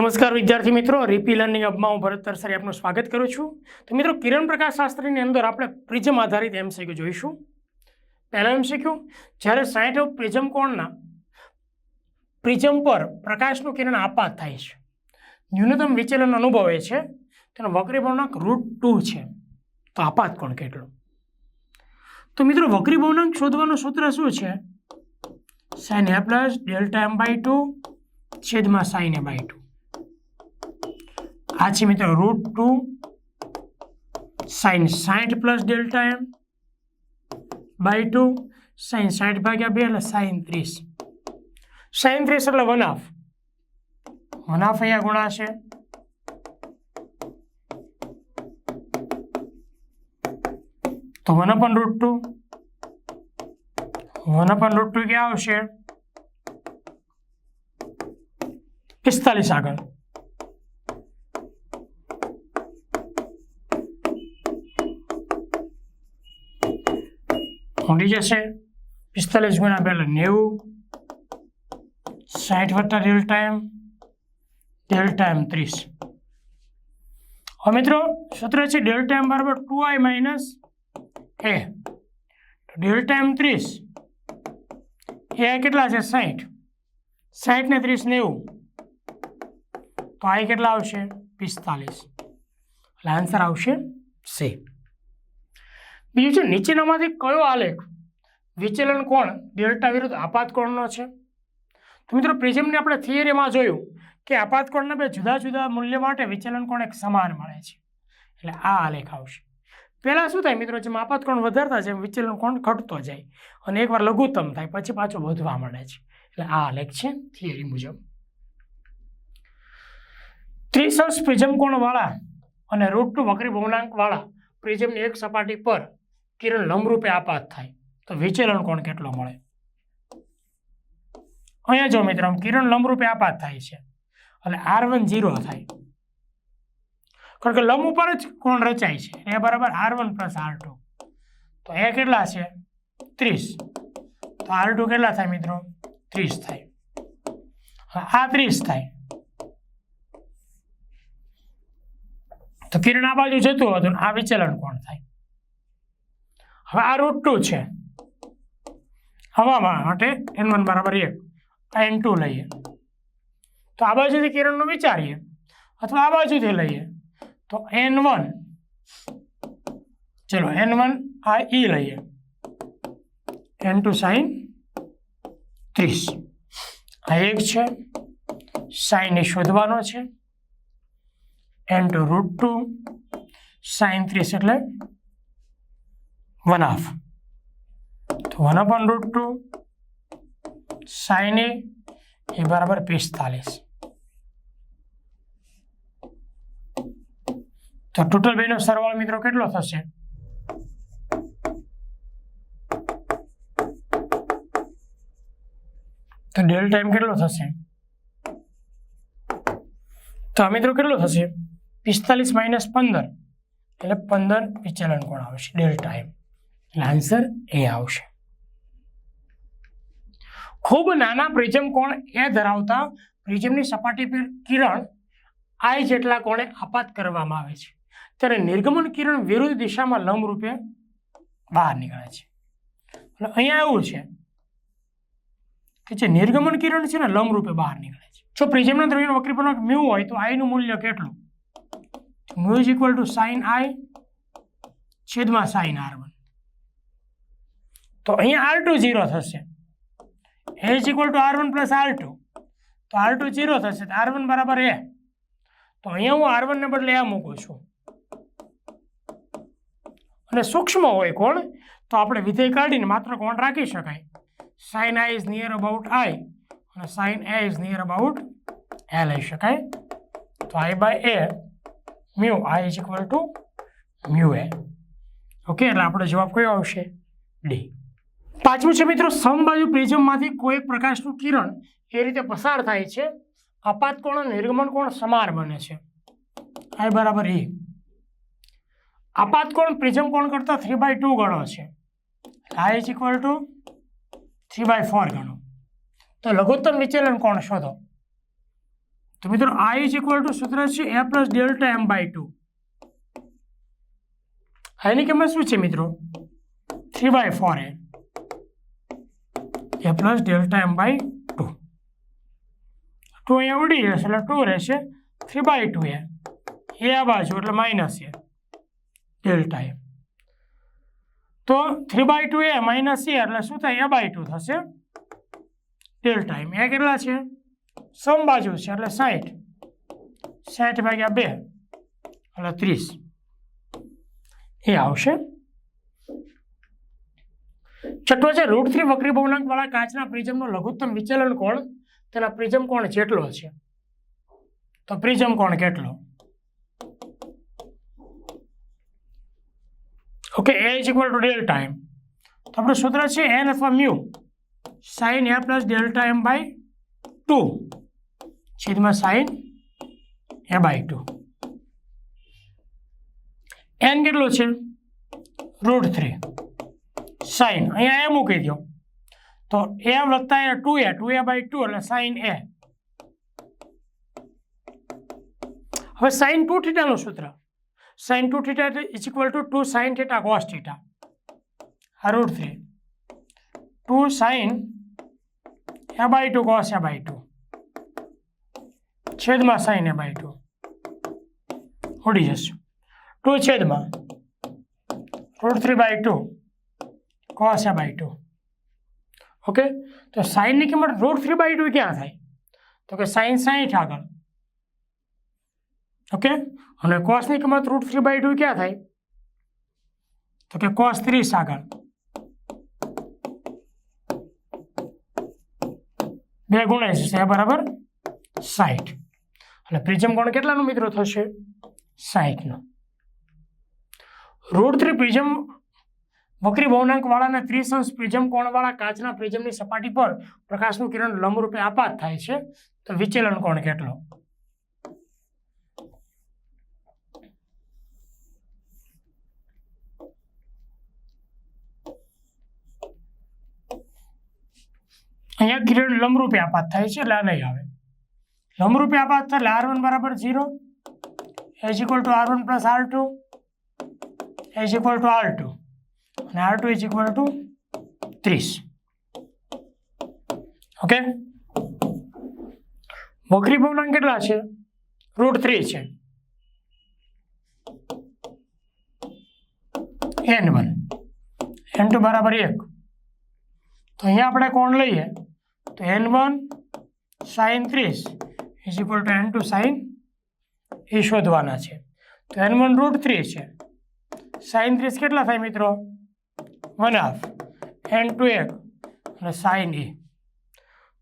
નમસ્કાર વિદ્યાર્થી મિત્રો રીપી લર્નિંગ અપમાં હું ભરત તરસારી આપનું સ્વાગત કરું છું. તો મિત્રો, કિરણ પ્રકાશ શાસ્ત્રીની અંદર આપણે પ્રિઝમ આધારિત એમસીક્યુ જોઈશું. પહેલા એમસીક્યુ, જ્યારે સાઠ પ્રિઝમ કોણના પ્રિઝમ પર પ્રકાશનું કિરણ આપાત થાય છે. ન્યૂનતમ વિચલન અનુભવે છે, તેનો વક્રી ભવનાંક રૂટ ટુ છે. તો આપાત કોણ કેટલો? તો મિત્રો વક્રી ભવનાંક શોધવાનું સૂત્ર શું છે? Sine A plus delta M by two છેદમાં સાઇન એ બાય ટુ આ છે મિત્રો રૂટ ટુ સાઇન સાઠ plus delta M by two sine સાઠ ભાગ્યા બે એટલે સાઇન ત્રીસ. સાઇન ત્રીસ એટલે વન હાફ વન હાફ અહીંયા ગુણાશે. તો one upon root two one upon root two ક્યાં આવશે? પિસ્તાલીસ આગળ. ઊંડી જશે. પિસ્તાલીસ ગુણ્યા પહેલાં નેવું. સાઠ વત્તા ડેલ ટાઈમ. ડેલ ટાઈમ ત્રીસ. હવે મિત્રો, સૂત્ર છે ડેલ ટાઈમ બરાબર two I minus A. Delta M ત્રીસ. એ કેટલા છે? સાઠ સાઠ ને ત્રીસ નેવું. તો આઈ કેટલા આવશે? પિસ્તાલીસ. એટલે આન્સર આવશે સી બીજું છે, નીચેનામાંથી કયો આલેખ વિચલન કોણ, ડેલ્ટા વિરુદ્ધ આપાતકોણનો છે? તો મિત્રો, પ્રિઝમની આપણે થિયરીમાં જોયું કે આપાતકોણને બે જુદા જુદા મૂલ્ય માટે વિચલન કોણ એક સમાન મળે છે. એટલે આ આલેખ આવશે. પહેલાં શું થાય મિત્રો, જેમ આપાતકોણ વધારતા જેમ વિચલન કોણ ઘટતો જાય અને એકવાર લઘુત્તમ થાય, પછી પાછો વધવા મળે છે. એટલે આ આલેખ છે, થિયરી મુજબ. ત્રિસર્સ પ્રિઝમ કોણવાળા અને રૂટ ટુ વક્રી ભવનાંકવાળા પ્રિઝમની એક સપાટી પર કિરણ લંબરૂપે આપાત થાય. તો વિચલન કોણ કેટલો મળે? અહીંયા જો મિત્રો કિરણ લંબરૂપે આપાત થાય છે. એટલે આર વન ઝીરો થાય. કારણ કે લંબ ઉપર જ કોણ રચાય છે. એ બરાબર R one plus R two તો એ કેટલા છે? ત્રીસ. તો આર ટુ કેટલા થાય મિત્રો? ત્રીસ થાય. આ ત્રીસ થાય. તો કિરણ આ બાજુ જતું હતું આ વિચલન કોણ થાય? હવે આ રૂટ ટુ છે. હવામાન માટે એન વન બરાબર એક. આ એન ટુ લઈએ. તો આ બાજુથી કિરણનું વિચારીએ. અથવા આ બાજુથી લઈએ. તો એન વન ચલો એન વન આ ઈ લઈએ. એન ટુ સાઈન ત્રીસ. આ એક છે. સાઈન એ શોધવાનો છે. N two root two sine ત્રીસ એટલે વન હાફ તો one upon root two sine A A બરાબર પિસ્તાલીસ. તો ટોટલ બેનો સરવાળો મિત્રો કેટલો થશે? તો ડેલ ટાઈમ કેટલો થશે? તો આ મિત્રો કેટલો થશે? પિસ્તાલીસ માઇનસ પંદર. એટલે પંદર વિચલન કોણ આવશે ડેલ ટાઈમ. એટલે આન્સર એ આવશે. ખૂબ નાના પ્રિઝમ કોણ એ ધરાવતા પ્રિઝમની સપાટી પર કિરણ આઈ જેટલા કોણે આપાત કરવામાં આવે છે. ત્યારે નિર્ગમન કિરણ વિરુદ્ધ દિશામાં લંબરૂપે બહાર નીકળે છે. એટલે અહીંયા એવું છે કે જે નિર્ગમન કિરણ છે ને લંબરૂપે બહાર નીકળે છે. જો પ્રિઝમના દ્રવ્યનો વક્રીપૂર્ણક મ્યુ હોય તો આઈનું મૂલ્ય કેટલું? Mu is equal to sine I છેદમાં સાઇન આર વન તો અહીંયા આર ટુ ઝીરો થશે. A is equal to R one plus R two તો આર ટુ ઝીરો થશે આર વન બરાબર એ તો અહીંયા હું આર વનને બદલે આ મૂકું છું. અને સૂક્ષ્મ હોય કોણ? તો આપણે વિધેય કાઢીને માત્ર કોણ રાખી શકાય? Sine I is near about I અને sine A is near about A લઈ શકાય. તો I by A mu I is equal to mu A okay એટલે આપણો જવાબ કયો આવશે? ડી પાંચમું છે મિત્રો સમબાજુ પ્રિઝમમાંથી કોઈ પ્રકાશનું કિરણ એ રીતે પસાર થાય છે. અપાત કોણ નિર્ગમન કોણ સમાર બને છે. આ બરાબર એ. અપાત કોણ, પ્રિઝમ કોણ કરતા થ્રી બાય ટુ ગણો છે. I is equal to three by four ગણો. તો લઘુત્તમ વિચલન કોણ શોધો? તો મિત્રો આ ઇઝ ઇક્વલ ટુ સૂત્ર છે A plus delta M by two એની કિંમત શું છે મિત્રો? Three by four A A plus delta M by two two અહીંયા ઉડી જશે એટલે ટુ રહેશે three by two A. A આ બાજુ એટલે માઇનસ એ. Delta A. તો three by two A minus A એટલે શું થાય? એ બાય ટુ થશે. ડેલ્ટા એમ એ કેટલા છે? સમ બાજુ છે એટલે સાઠ સાઠ ભાગ્યા બે. એટલે ત્રીસ. એ આવશે. છઠ્ઠો છે રૂટ થ્રી વક્રી બહુલકવાળા કાચના પ્રિઝમનો લઘુત્તમ વિચલન કોણ? તેના પ્રિઝમ કોણ જેટલો છે તો પ્રિઝમ કોણ કેટલો? Okay A is equal to delta M તો આપણું સૂત્ર છે એન અથવા mu sine A plus delta M by two છેદમાં sine A by two N કેટલું છે? રૂટ થ્રી સાઇન અહીંયા એ મૂકી દો તો એ વત્તા A two A two A by two એટલે સાઇન એ. હવે સાઇન ટુ થીટાનું સૂત્ર. Sine two theta is equal to two sine theta cos theta. આ root three two sine A by two cos A by two. છેદમાં sine A by two. ઉડી જશે. Two છેદમાં. Root three by two. Cos A by two. Okay? તો સાઇનની કિંમત route three by two ક્યાં થાય? તો કે સાઇન સાઠ આગળ. ઓકે? અને કોસની કિંમત રૂટ થ્રી બાય ટુ ક્યાં થાય? તો કે કોસ ત્રીસ આગળ. બે ગુણ્યા છે બરાબર સાઠ અને પ્રિઝમ કોણ કેટલાનું મિત્રો થશે? સાઠનો રૂટ થ્રી પ્રિઝમ વક્રી બહુનાંક વાળાના ત્રિસંશ પ્રિઝમ કોણવાળા કાચના પ્રિઝમની સપાટી પર પ્રકાશનું કિરણ લંબરૂપે આપાત થાય છે. તો વિચલન કોણ કેટલો? અહીંયા કિરણ લંબરૂપે આપાત થાય છે, એટલે આ નહીં આવે. લંબરૂપે આપાત થાય, એટલે આર વન બરાબર zero as equal to R one plus R two as equal to R two અને R two is equal to ત્રીસ ઓકે વક્રી પૂર્ણાંક કેટલા છે? રૂટ થ્રી છે. એન વન એન ટુ બરાબર એક. તો અહીંયા આપણે કોણ લઈએ? તો એન વન સાઇન ત્રીસ is equal to N two sine A શોધવાના છે. તો એન વન રૂટ થ્રી છે. સાઇન ત્રીસ કેટલા થાય મિત્રો? વન હાફ એન ટુ એક અને સાઇન ઈ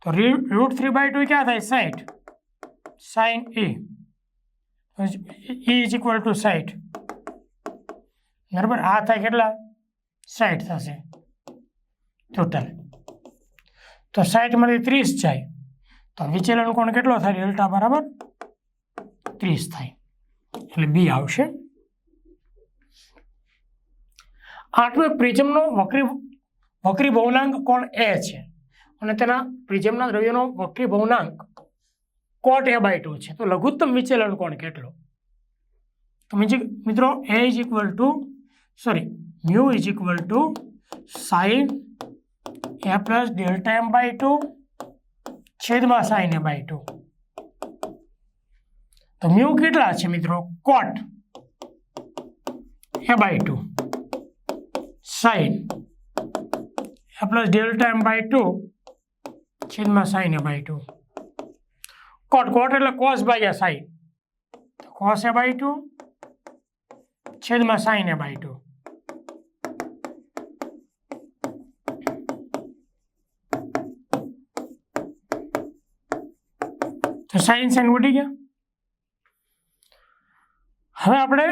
તો રૂટ થ્રી બાય ટુ ક્યાં થાય? સાઠ sine E E is equal to સાઠ બરાબર? આ થાય કેટલા? સાઠ થશે. ટોટલ તો સાઠમાંથી ત્રીસ જાય. તો વિચલન કોણ કેટલો થાય? ડેલ્ટા બરાબર ત્રીસ થાય. એટલે બી આવશે. આઠમો પ્રિઝમનો વક્રી વક્રી ભવનાંક કોણ એ છે? અને તેના પ્રિઝમના દ્રવ્યનો વક્રી ભવનાંક કોટ એ બાય ટુ છે. તો લઘુત્તમ વિચલન કોણ કેટલો? તો મિત્રો A is equal to sorry mu is equal to sine A plus delta M by two છેદમાં સાઇન એ બાય ટુ તો મ્યુ કેટલા છે મિત્રો? Cot A by two sine A plus delta M by two, છેદમાં sine A by two. Cot cot એટલે cos ભાગ્યા sine તો cos A by two, છેદમાં સાઈન એ બાય ટુ. તો સાઇન સાઇન ઉડી ગયા. હવે આપણે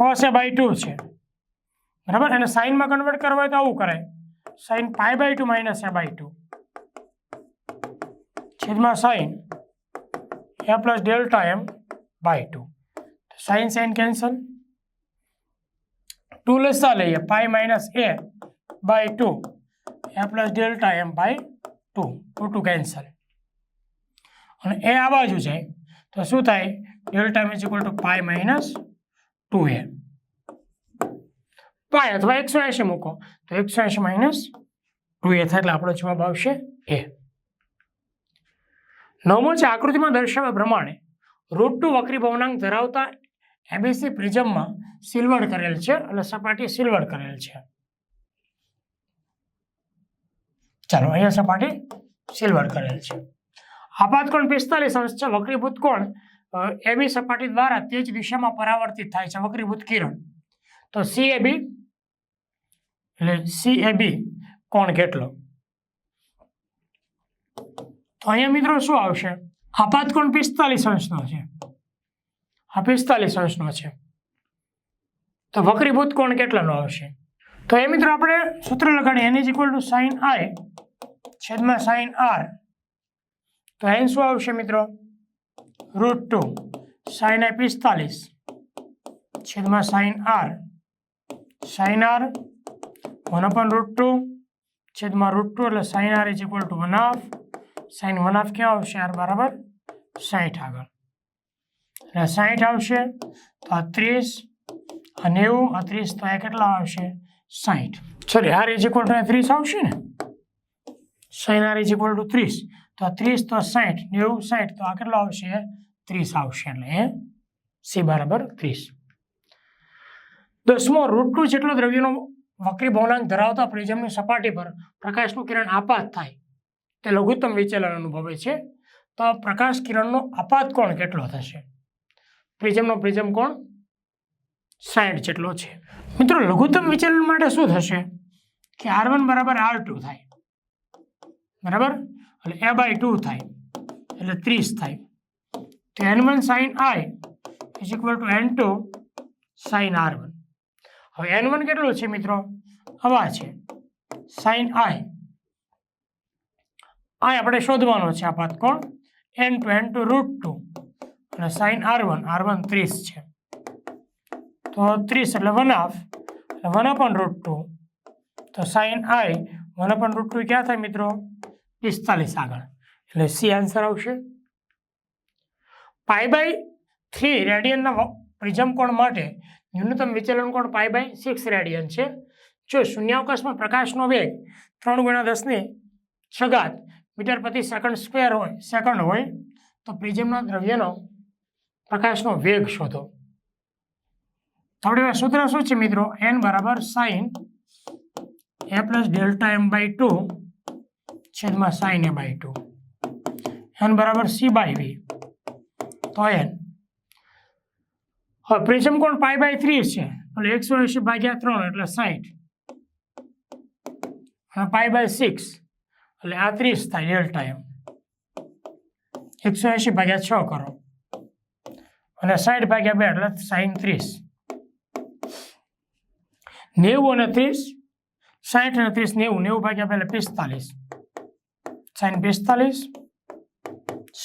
કોસ એ બાય ટુ છે. બરાબર? અને સાઇનમાં કન્વર્ટ કરવા હોય તો આવું કરાય. Sine pi by two minus A by two છેદમાં sine A plus delta M by two sine sine cancel. Two લેસા લઈએ. Pi minus A by two A plus delta M by two two two cancel અને એ આ બાજુ જાય તો શું થાય? Delta M is equal to pi minus two A pi અથવા એકસો એંશી મૂકો. તો એકસો એંશી માઇનસ ટુ એ થાય એટલે આપણો જવાબ આવશે એ નવમો છે, આકૃતિમાં દર્શાવ્યા પ્રમાણે રૂટ ટુ વક્રી ભવનાંક ધરાવતા એબીસી પ્રિઝમમાં સિલ્વર કરેલ છે અને સપાટી સિલ્વર કરેલ છે. ચાલો, અહીંયા સપાટી સિલ્વર કરેલ છે. આપાતકોણ પિસ્તાલીસ અંશ છે, વક્રીભૂત કોણ એબી સપાટી દ્વારા તે જ દિશામાં પરાવર્તિત થાય છે, વક્રીભૂત કિરણ. તો સી એ બી એટલે સી એ બી કોણ કેટલો? તો અહીંયા મિત્રો શું આવશે? આપાત કોણ પિસ્તાલીસ અંશનો છે. આ પિસ્તાલીસ અંશનો છે. તો વક્રીભૂત કોણ કેટલાનો આવશે? તો એ મિત્રો આપણે સૂત્ર લગાડીએ. N is equal to sine I છેદમાં સાઇન આર તો એન શું આવશે મિત્રો? રૂટ ટુ સાઇન આઈ પિસ્તાલીસ છેદમાં sine R sine R one upon root two છેદમાં રૂટ ટુ એટલે sine R is equal to one half sine one half ક્યાં આવશે આર બરાબર? સાઠ આગળ. એટલે સાઠ આવશે તો આ ત્રીસ આ નેવું આ ત્રીસ તો આ કેટલા આવશે? સાઠ sorry R is equal to ત્રીસ આવશે ને? Sine R is equal to ત્રીસ. તો આ ત્રીસ તો સાઠ નેવું સાઠ તો આ કેટલો આવશે? ત્રીસ આવશે એટલે એ સી બરાબર ત્રીસ. દસમો રૂટ ટુ જેટલો દ્રવ્યનો વક્રી ભવનાંક ધરાવતા પ્રિઝમની સપાટી પર પ્રકાશનું કિરણ આપાત થાય. તે લઘુત્તમ વિચલન અનુભવે છે. તો પ્રકાશ કિરણનો આપાત કોણ કેટલો થશે? પ્રિઝમનો પ્રિઝમ કોણ? સાઠ જેટલો છે. મિત્રો, લઘુત્તમ વિચલન માટે શું થશે? કે આર વન બરાબર આર ટુ થાય. બરાબર? એટલે એ બાય ટુ થાય. એટલે ત્રીસ થાય. તો N one sine I is equal to N two sine R one હવે એન વન કેટલું છે મિત્રો? હવા છે. સાઇન આઈ આ આપણે શોધવાનો છે આ પાત કોણ? N two N two root two અને sine R one R one ત્રીસ છે. તો ત્રીસ એટલે વન હાફ એટલે વન અપન રૂટ ટુ તો sine I one upon root two ક્યાં થાય મિત્રો? પિસ્તાલીસ આગળ. એટલે સી આન્સર આવશે. પાઈ બાય થ્રી રેડિયનના પ્રિઝમ કોણ માટે? ન્યૂનતમ વિચલન કોણ? પાઈ બાય સિક્સ રેડિયન છે. જો શૂન્યાવકાશમાં પ્રકાશનો વેગ ત્રણ ગુણ્યા દસની છગાત મીટર પ્રતિ સેકન્ડ સ્ક્વેર હોય સેકન્ડ હોય, તો પ્રિઝમના દ્રવ્યનો પ્રકાશનો વેગ શોધો. આપણે સૂત્ર શું છે મિત્રો? એન બરાબર sine A plus delta M by two છેદમાં sine A by two N બરાબર સી બાય વી તો એન હવે પ્રિઝમ કોણ? પાઈ બાય થ્રી છે. એટલે એકસો એંશી ભાગ્યા ત્રણ? એટલે સાઠ અને પાઈ બાય સિક્સ એટલે આ ત્રીસ થાય ડેલ્ટા એમ એકસો એંશી ભાગ્યા છ કરો. અને સાઠ ભાગ્યા બે, એટલે સાઈન ત્રીસ. નેવું અને ત્રીસ. સાઠ અને ત્રીસ નેવું. નેવું ભાગ્યા બે, એટલે પિસ્તાલીસ. સાઈન પિસ્તાલીસ.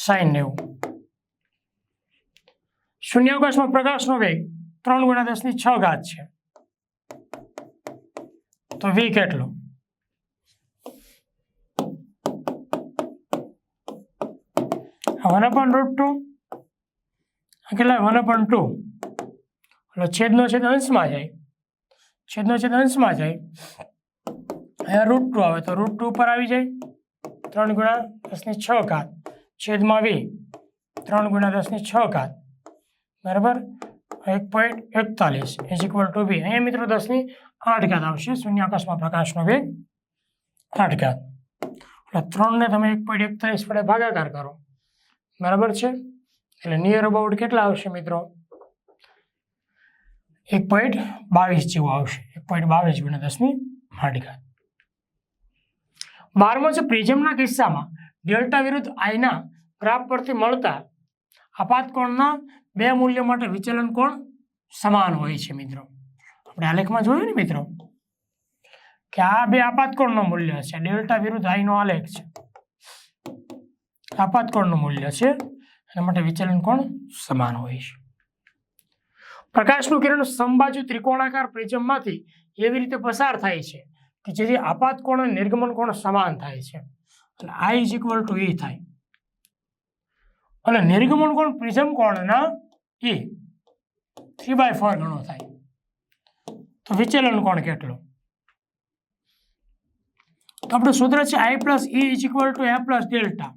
સાઈન નેવું. શૂન્યાવકાશમાં પ્રકાશનો વેગ ત્રણ ગુણ્યા દસની છ ઘાત છે. તો વી કેટલો? One upon root two. કેટલા? One upon two. એટલે છેદનો છેદ અંશમાં જાય. છેદનો છેદ અંશમાં જાય. અહીંયા રૂટ ટુ આવે તો રૂટ ટુ ઉપર આવી જાય. ત્રણ ગુણા દસની છ ઘાત. છેદમાં વી ત્રણ ગુણા દસની છ ઘાત. બરાબર? એક પોઈન્ટ એકતાલીસ ઇઝ ઇક્વલ ટુ બી અહીંયા મિત્રો દસની આઠ ઘાત આવશે. શૂન્યાકાશમાં પ્રકાશનો વેગ આઠ ઘાત. એટલે ત્રણને તમે એક પોઈન્ટ એકતાલીસ વડે ભાગાકાર કરો. બરાબર છે? એટલે નિયર અબાઉટ કેટલા આવશે મિત્રો? એક પોઈન્ટ બાવીસ જેવું આવશે. એક પોઈન્ટ બાવીસ ગુણ્યા દસની આઠ ઘાત. બારમો છે પ્રિઝમના કિસ્સામાં ડેલ્ટા વિરુદ્ધ આઈના ગ્રાફ પરથી મળતા આપાત કોણના બે મૂલ્ય માટે વિચલન કોણ? સમાન હોય છે મિત્રો. આપણે આલેખમાં જોયું ને મિત્રો, કે આ બે આપાતકોણનું મૂલ્ય છે. ડેલ્ટા વિરુદ્ધ આઈનો આલેખ છે. આપાતકોણનું મૂલ્ય છે. એના માટે વિચલન કોણ? સમાન હોય છે. પ્રકાશનું કિરણ સમબાજુ ત્રિકોણાકાર પ્રિઝમમાંથી એવી રીતે પસાર થાય છે કે જેથી આપાત કોણ અને નિર્ગમન કોણ સમાન થાય છે. એટલે I is equal to E થાય. અને નિર્ગમન કોણ? પ્રિઝમ કોણના એ થ્રી બાય ફોર ગણો થાય. તો વિચલન કોણ કેટલું? તો આપણું સૂત્ર છે I plus E is equal to A plus delta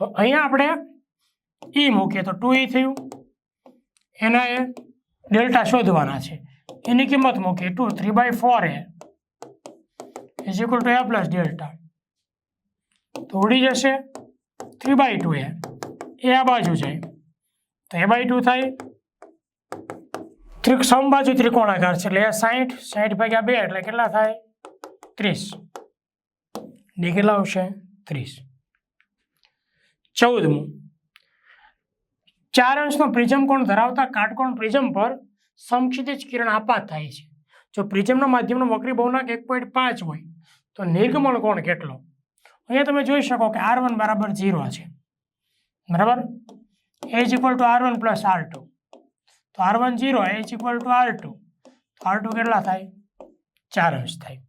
અહીંયા આપણે ઈ મૂકીએ તો ટુ ઈ થયું. એના એ ડેલ્ટા શોધવાના છે. એની કિંમત મૂકીએ two three by four A is equal to A plus delta તો ઉડી જશે three by two A. A આ બાજુ જાય તો એ બાય ટુ થાય? ત્રિક સમબાજુ ત્રિકોણાકાર છે. એટલે એ સાઠ સાઠ ભાગ્યા બે એટલે કેટલા થાય? ત્રીસ. ડી કેટલા આવશે? ત્રીસ. ચૌદમું. ચાર અંશનો પ્રિઝમ કોણ ધરાવતા? કાટકોણ પ્રિઝમ પર સમક્ષિતિજ કિરણ આપાત થાય છે. જો પ્રિઝમના માધ્યમનો વક્રી બહુનાક એક પોઈન્ટ પાંચ હોય, તો નિર્ગમણ કોણ કેટલો? અહીંયા તમે જોઈ શકો કે આર વન બરાબર ઝીરો છે. બરાબર A is equal to R one plus R two તો R one zero A is equal to R two તો આર ટુ કેટલા થાય ચાર અંશ થાય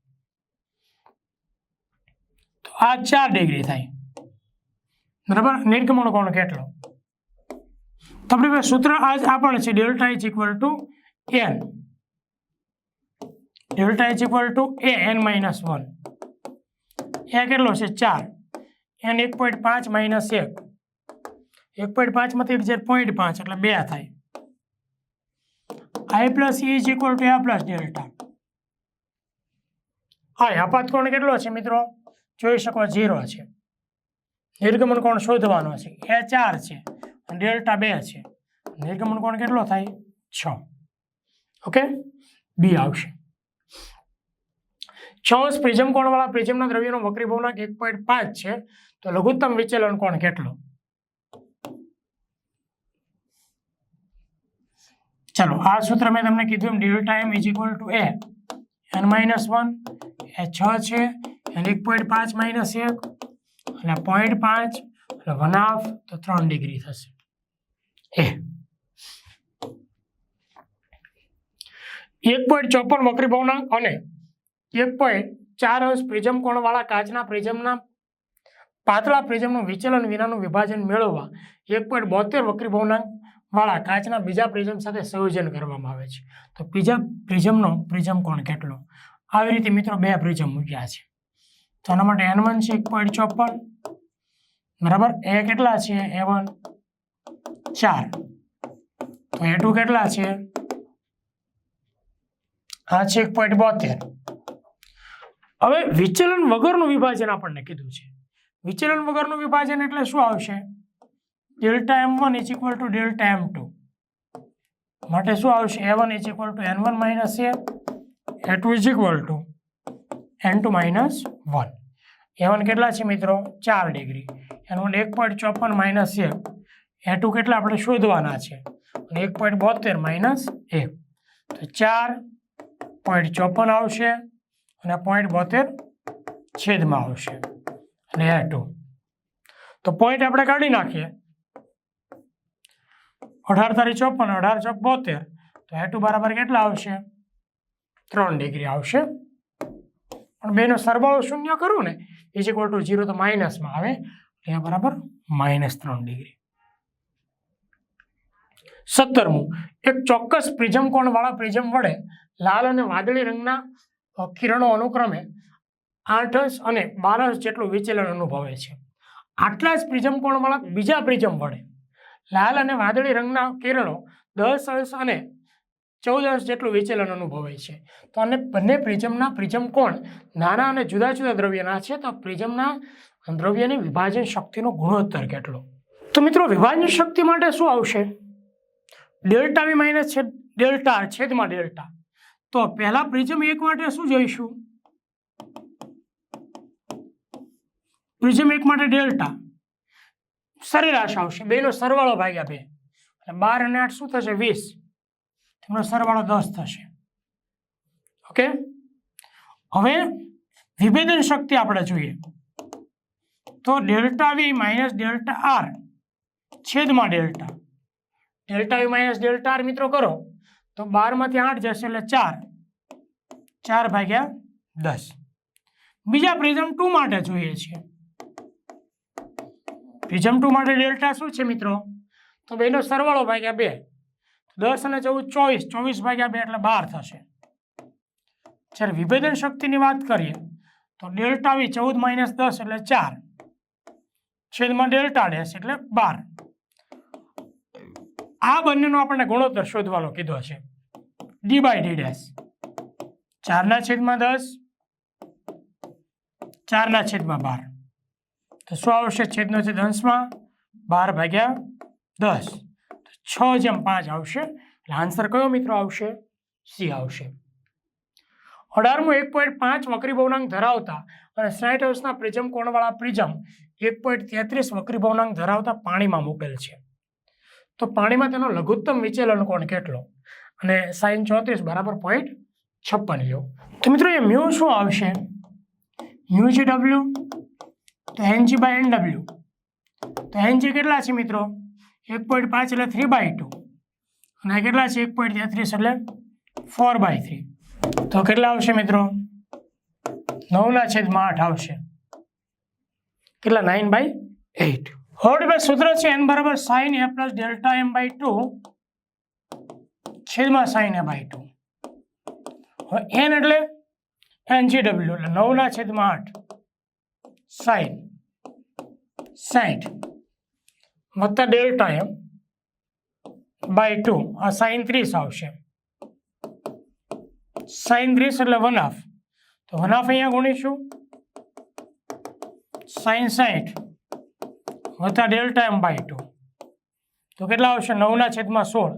તો આ ચાર ડિગ્રી થાય બરાબર નિર્ગમન કોણ કેટલો તો આપણી પાસે સૂત્ર આજ આ પણ છે delta is equal to N delta is equal to A N minus one A કેટલો છે ચાર એન એક પોઈન્ટ પાંચ માઇનસ એક એક પોઈન્ટ પાંચમાંથી એક જે પોઈન્ટ પાંચ, એટલે બે થાય. I plus E is equal to A plus delta હા આપાત કોણ કેટલો છે મિત્રો? જોઈ શકો ઝીરો છે. નિર્ગમન કોણ શોધવાનો છે? એ ચાર છે ડેલ્ટા બે છે. નિર્ગમન કોણ કેટલો થાય? છ. ઓકે? બી આવશે. છ પ્રિઝમ કોણવાળા પ્રિઝમના દ્રવ્યનો વક્રી ભવનાક એક પોઈન્ટ પાંચ છે. તો લઘુત્તમ વિચલન કોણ કેટલો? ચલો, આ સૂત્ર મેં તમને કીધું એમ delta M is equal to A N minus one A છ છે, એન એક પોઈન્ટ પાંચ માઇનસ એક એટલે પોઈન્ટ પાંચ, એટલે વન હાફ તો ત્રણ ડિગ્રી થશે. એ. એક પોઈન્ટ ચોપન વક્રી ભવનાંક અને એક પોઈન્ટ ચાર અંશ પ્રિઝમ કોણવાળા કાચના પ્રિઝમના પાતળા પ્રિઝમનું વિચલન વિનાનું વિભાજન મેળવવા એક પોઈન્ટ બોતેર વક્રી ભવનાંક વાળા કાચના બીજા પ્રિઝમ સાથે સંયોજન કરવામાં આવે છે. તો બીજા પ્રિઝમનો પ્રિઝમ કોણ? કેટલો? આવી રીતે મિત્રો બે પ્રિઝમ મૂક્યા છે. તો એના માટે એન વન છે, એક પોઈન્ટ ચોપન. બરાબર? એ કેટલા છે? એ વન ચાર. તો એ ટુ કેટલા છે? આ છે એક પોઈન્ટ બોતેર. હવે વિચલન વગરનું વિભાજન આપણને કીધું છે. વિચલન વગરનું વિભાજન એટલે શું આવશે? Delta M one is equal to delta M two. માટે શું આવશે? A one is equal to N one minus A A two is equal to N two minus one. A one કેટલા છે મિત્રો? ચાર ડિગ્રી. એન વન એક point ચોપન minus A. A two કેટલા આપણે શોધવાના છે? અને એક પોઈન્ટ બોતેર માઇનસ એ. તો ચાર પોઈન્ટ ચોપન આવશે અને પોઈન્ટ બોતેર છેદમાં આવશે. અને એ ટુ. તો પોઈન્ટ આપણે કાઢી નાખીએ. અઢાર તારીખ ચોપન, અઢાર ચોક બોતેર. તો એ ટુ બરાબર કેટલા આવશે? ત્રણ ડિગ્રી આવશે. પણ બેનો સરવાળો શૂન્ય કરું ને ઇઝ ઇક્વલ ટુ ઝીરો તો માઇનસમાં આવે. એટલે બરાબર માઇનસ ત્રણ ડિગ્રી. સત્તરમું, એક ચોક્કસ પ્રિઝમ કોણવાળા પ્રિઝમ વડે લાલ અને વાદળી રંગના કિરણો અનુક્રમે આઠ અંશ અને બાર અંશ જેટલું વિચલન અનુભવે છે. આટલા જ પ્રિઝમ કોણવાળા બીજા પ્રિઝમ વડે લાલ અને વાદળી રંગના કિરણો દસ અંશ અને ચૌદ અંશ જેટલું વિચલન અનુભવાય છે. તો અને બંને પ્રિઝમના પ્રિઝમ કોણ? નાના અને જુદા જુદા દ્રવ્યના છે, તો પ્રિઝમના દ્રવ્યની વિભાજન શક્તિનો ગુણોત્તર કેટલો? તો મિત્રો, વિભાજન શક્તિ માટે શું આવશે? ડેલ્ટા વી માઇનસ છે ડેલ્ટા છેદમાં ડેલ્ટા. તો પહેલા પ્રિઝમ એક માટે શું જોઈશું? પ્રિઝમ એક માટે ડેલ્ટા. સરેરાશ આવશે. બેનો સરવાળો ભાગ્યા બે. એટલે બાર અને આઠ શું થશે? વીસ. તેમનો સરવાળો દસ થશે. ઓકે? હવે વિભેદન શક્તિ આપણે જોઈએ. તો delta V minus delta R છેદમાં delta. Delta V minus delta R મિત્રો કરો. તો બારમાંથી આઠ જશે એટલે ચાર. ચાર ભાગ્યા દસ. બીજા પ્રિઝમ ટુ માટે જોઈએ છીએ. પ્રિઝમ ટુ માટે ડેલ્ટા શું છે મિત્રો? તો બેનો સરવાળો ભાગ્યા બે. દસ અને ચૌદ ચોવીસ. ચોવીસ ભાગ્યા બે એટલે બાર થશે. જ્યારે વિભેદન શક્તિની વાત કરીએ, તો ડેલ્ટા વી ચૌદ માઇનસ દસ એટલે ચાર. છેદમાં ડેલ્ટા ડેશ એટલે બાર. આ બંનેનો આપણને ગુણોત્તર શોધવાનો કીધો છે. D by D dash. ચારના છેદમાં દસ. ચારના છેદમાં બાર. તો શું આવશે છેદનો છેદ અંશમાં બાર ભાગ્યા દસ. તો છ જેમ પાંચ આવશે, એટલે આન્સર કયો મિત્રો આવશે? સી આવશે. અઢારમું, એક પોઈન્ટ પાંચ વક્રી ભવનાંક ધરાવતા અને સાઠ અંશના પ્રિઝમ કોણવાળા પ્રિઝમ એક પોઈન્ટ તેત્રીસ વક્રી ભવનાંક ધરાવતા પાણીમાં મૂકેલ છે. તો પાણીમાં તેનો લઘુત્તમ વિચલન કોણ કેટલો? અને સાઈન ચોત્રીસ બરાબર પોઈન્ટ છપ્પન લ્યો. તો મિત્રો એ મ્યુ શું આવશે? મ્યુ છે ડબલ્યુ? તો N G by N W તો એનજી કેટલા છે મિત્રો? એક પોઈન્ટ પાંચ એટલે થ્રી બાય ટુ અને કેટલા છે? એક પોઈન્ટ તેત્રીસ એટલે ફોર બાય થ્રી તો કેટલા આવશે મિત્રો? નવના છેદમાં આઠ આવશે. કેટલા? નાઇન બાય એઇટ હવે ભાઈ સૂત્ર છે એન બરાબર sine A plus delta m by two છેદમાં sine A by two n એટલે એન જી ડબલ્યુ એટલે નવના છેદમાં આઠ. સાઈન સાઠ વત્તા ડેલ્ટા એમ બાય ટુ આ સાઈન ત્રીસ આવશે. સાઈન ત્રીસ એટલે વન હાફ તો વન હાફ અહીંયા ગુણીશું. સાઈન સાઠ વત્તા ડેલ્ટા એમ બાય ટુ તો કેટલા આવશે? નવના છેદમાં સોળ.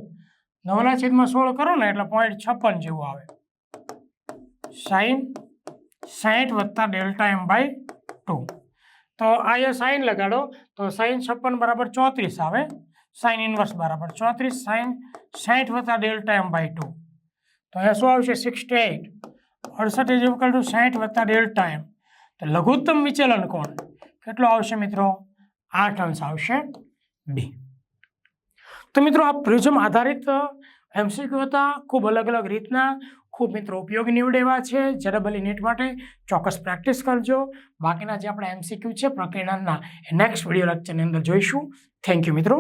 નવના છેદમાં સોળ કરો ને એટલે પોઈન્ટ છપ્પન જેવું આવે. સાઈન સાઠ વત્તા ડેલ્ટા એમ બાય ટુ તો અહીંયા સાઈન લગાડો. તો સાઈન છપ્પન બરાબર ચોત્રીસ આવે. સાઈન ઇન્વર્સ બરાબર ચોત્રીસ, સાઈન સાઠ વત્તા ડેલ્ટા એમ બાય ટુ. તો અહીંયા શું આવશે? સિક્સટી એઇટ અડસઠ ઇઝ ઇક્વલ ટુ સાઠ વત્તા ડેલ્ટા એમ. તો લઘુત્તમ વિચલન કોણ? કેટલો આવશે મિત્રો? આઠ અંશ આવશે બી. તો મિત્રો આ પ્રિઝમ આધારિત એમસીક્યુ હતા. ખૂબ અલગ અલગ રીતના. ખૂબ મિત્રો ઉપયોગી નીવડેવા છે. જરબલી નીટ માટે ચોક્કસ પ્રેક્ટિસ કરજો. બાકીના જે આપણા એમસીક્યુ છે, પ્રકરણના નેક્સ્ટ વીડિયો લેક્ચરની અંદર જોઈશું. થેન્ક યુ મિત્રો.